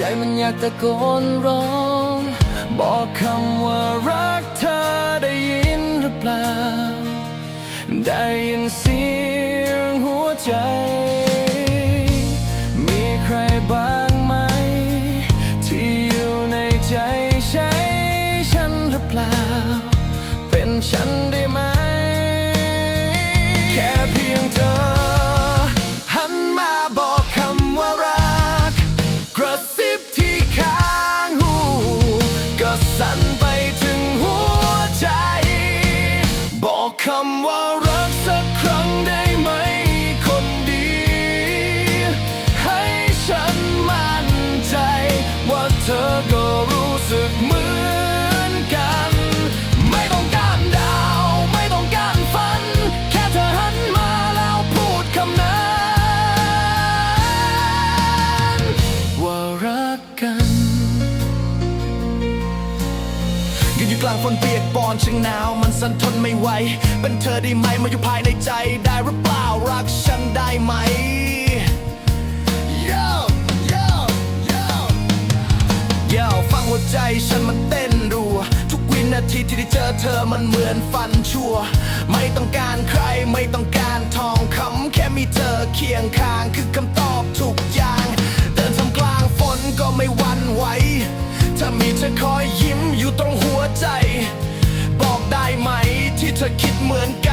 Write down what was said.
จมันอยากตะโกนร้อง บอกคำว่ารักเธอได้ยินหรือเปล่า ได้ยินเสียงหัวใจ มีใครบ้างไหม ที่อยู่ในใจใช่ฉันหรือเปล่า เป็นฉันได้ อยู่กลางฝนเปียกปอนช่างหนาว มันสั่นทนไม่ไหว เป็นเธอได้ไหมมาอยู่ภายในใจได้หรือเปล่ารักฉันได้ไหม Yo, yo, yo เย่าฟังหัวใจฉันมันเต้นรัว ทุกวินาทีที่ได้เจอเธอมันเหมือนฟันชั่ว ไม่ต้องการใครไม่ต้องการทองคำแค่มีเธอเคียงข้างคือคำตอบทุก ธอคิดเหมือนกัน